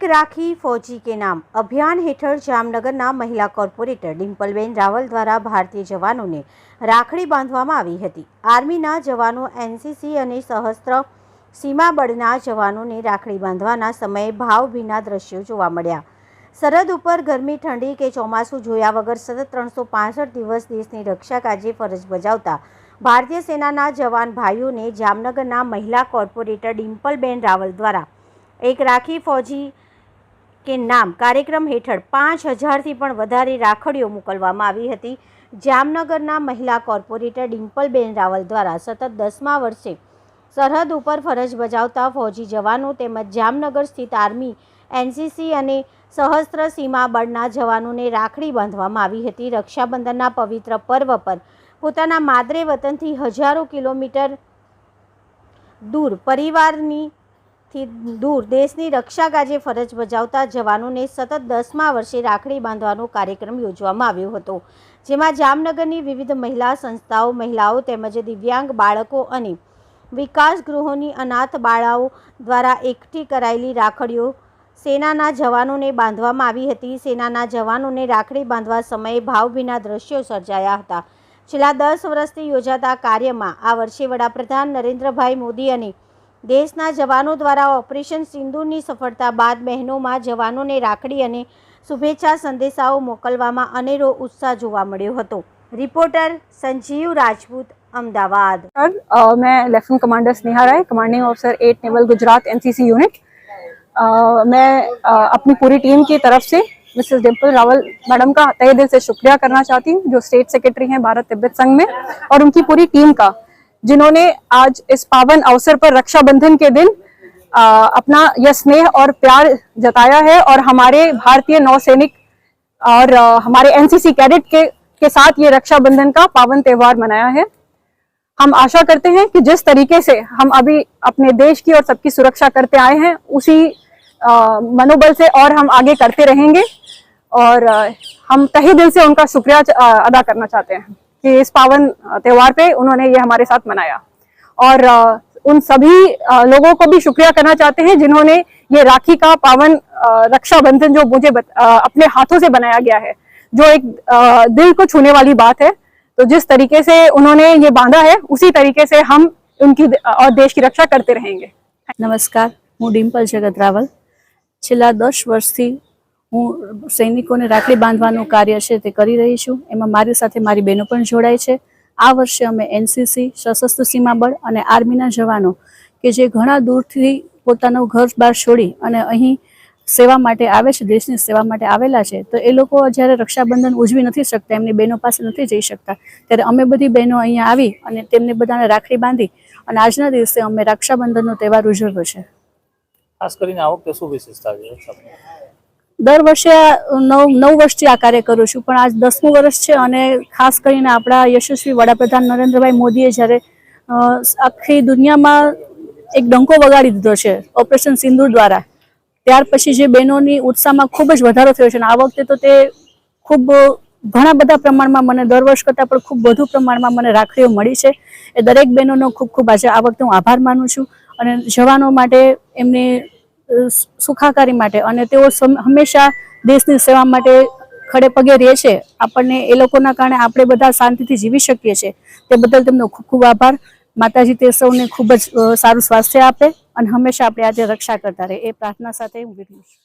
એક રાખી ફૌજી કે નામ અભિયાન હેઠળ જામનગરના મહિલા કોર્પોરેટર ડિમ્પલબેન રાવલ દ્વારા ભારતીય જવાનોને રાખડી બાંધવામાં આવી હતી. આર્મીના જવાનો, એનસીસી અને સહસ્ત્ર સીમાબળના જવાનોને રાખડી બાંધવાના સમયે ભાવભીના દ્રશ્યો જોવા મળ્યા. સરહદ ઉપર ગરમી, ઠંડી કે ચોમાસું જોયા વગર સતત ત્રણસો પાસઠ દિવસ દેશની રક્ષા કાજે ફરજ બજાવતા ભારતીય સેનાના જવાન ભાઈઓને જામનગરના મહિલા કોર્પોરેટર ડિમ્પલબેન રાવલ દ્વારા એક રાખી ફौजी કે નામ કાર્યક્રમ હેઠળ પાંચ હજારથી પણ વધારે રાખડીઓ મોકલવામાં આવી હતી. જામનગરના મહિલા કોર્પોરેટર ડિમ્પલબેન રાવલ દ્વારા સતત દસમા વર્ષે સરહદ ઉપર ફરજ બજાવતા ફૌજી જવાનો તેમજ જામનગર સ્થિત આર્મી, એનસીસી અને સહસ્ત્ર સીમા બળના જવાનોને રાખડી બાંધવામાં આવી હતી. રક્ષાબંધનના પવિત્ર પર્વ પર પોતાના માદરે વતનથી હજારો કિલોમીટર દૂર પરિવારની થી દૂર દેશની રક્ષા કાજે ફરજ બજાવતા જવાનોને સતત દસમા વર્ષે રાખડી બાંધવાનો કાર્યક્રમ યોજવામાં આવ્યો હતો. જેમાં જામનગરની વિવિધ મહિલા સંસ્થાઓ, મહિલાઓ તેમજ દિવ્યાંગ બાળકો અને વિકાસ ગૃહોની અનાથ બાળાઓ દ્વારા એકઠી કરાયેલી રાખડીઓ સેનાના જવાનોને બાંધવામાં આવી હતી. સેનાના જવાનોને રાખડી બાંધવા સમયે ભાવભીના દ્રશ્યો સર્જાયા હતા. છેલ્લા દસ વર્ષથી યોજાતા કાર્યમાં આ વર્ષે વડાપ્રધાન નરેન્દ્રભાઈ મોદી અને દેશના જવાનો દ્વારા ઓપરેશન સિંદૂરની સફળતા બાદ બહેનોમાં જવાનોને રાખડી અને શુભેચ્છા સંદેશાઓ મોકલવામાં અનેરો ઉત્સાહ જોવા મળ્યો હતો રિપોર્ટર સંજીવ રાજપૂત અમદાવાદ सर अ, मैं lieutenant commander Sneha Rai commanding officer at naval Gujarat NCC unit अ, मैं अ, अपनी पूरी टीम की तरफ से मिसेस डिम्पल रावल मैडम का तहे दिल से शुक्रिया करना चाहती हूँ जो स्टेट सेक्रेटरी हैं भारत तिब्बत संघ में और उनकी पूरी टीम का जिन्होंने आज इस पावन अवसर पर रक्षाबंधन के दिन अ, अपना यह स्नेह और प्यार जताया है और हमारे भारतीय नौसैनिक और अ, हमारे एनसीसी कैडेट के के साथ ये रक्षाबंधन का पावन त्योहार मनाया है। हम आशा करते हैं कि जिस तरीके से हम अभी अपने देश की और सबकी सुरक्षा करते आए हैं उसी मनोबल से और हम आगे करते रहेंगे और अ, हम तहे दिल से उनका शुक्रिया अदा करना चाहते हैं। कि इस पावन अ, त्योहार पे उन्होंने ये हमारे साथ मनाया और अ, उन सभी अ, लोगों को भी शुक्रिया करना चाहते हैं जिन्होंने ये राखी का पावन अ, रक्षाबंधन जो मुझे बत, अ, अपने हाथों से बनाया गया है जो एक अ, दिल को छूने वाली बात है तो जिस तरीके से उन्होंने ये बांधा है उसी तरीके से हम उनकी और देश की रक्षा करते रहेंगे નમસ્કાર હું ડિમ્પલ જગત રાવલ છેલ્લા દસ વર્ષથી હું સૈનિકોને રાખડી બાંધવાનું કાર્ય છે તે કરી રહી છું. એમાં મારી સાથે મારી બહેનો પણ જોડાય છે. આ વર્ષે અમે એનસીસી સશસ્ત્ર સીમા બળ અને આર્મીના જવાનો કે જે ઘણા દૂરથી પોતાનું ઘર બહાર છોડી અને અહીં સેવા માટે આવે છે, દેશની સેવા માટે આવેલા છે, તો એ લોકો જ્યારે રક્ષાબંધન ઉજવી નથી શકતા, એમની બહેનો પાસે નથી જઈ શકતા. ત્યારે અમે બધી બહેનો અહીંયા આવી અને તેમને બધાને રાખડી બાંધી અને આજના દિવસે અમે રક્ષાબંધનનો તહેવાર ઉજવ્યો છે. ખાસ કરીને આ વખતે શું વિશેષતા છે? દર વર્ષે નવ નવ વર્ષથી આ કાર્ય કરું છું. પણ આજ દસમું વર્ષ છે અને ખાસ કરીને આપણા યશસ્વી વડાપ્રધાન નરેન્દ્રભાઈ મોદીએ જ્યારે આખી દુનિયામાં એક ડંકો વગાડી દીધો છે ઓપરેશન સિંધુ દ્વારા. ત્યાર પછી જે બહેનોની ઉત્સાહમાં ખૂબ જ વધારો થયો છે અને આ વખતે તો તે ખૂબ ઘણા બધા પ્રમાણમાં મને દર વર્ષ કરતાં પણ ખૂબ વધુ પ્રમાણમાં મને રાખડીઓ મળી છે. એ દરેક બહેનોનો ખૂબ ખૂબ આજે આ વખતે હું આભાર માનું છું અને જવાનો માટે એમની સુખાકારી માટે અને તેઓ હંમેશા દેશની સેવા માટે ખડે પગે રહે છે. આપણને એ લોકોના કારણે આપણે બધા શાંતિથી જીવી શકીએ છીએ. તે બદલ તેમનો ખૂબ ખૂબ આભાર. માતાજી તે સૌને ખૂબ જ સારું સ્વાસ્થ્ય આપે અને હંમેશા આપણે આજે રક્ષા કરતા રહે એ પ્રાર્થના સાથે હું વિરમું છું.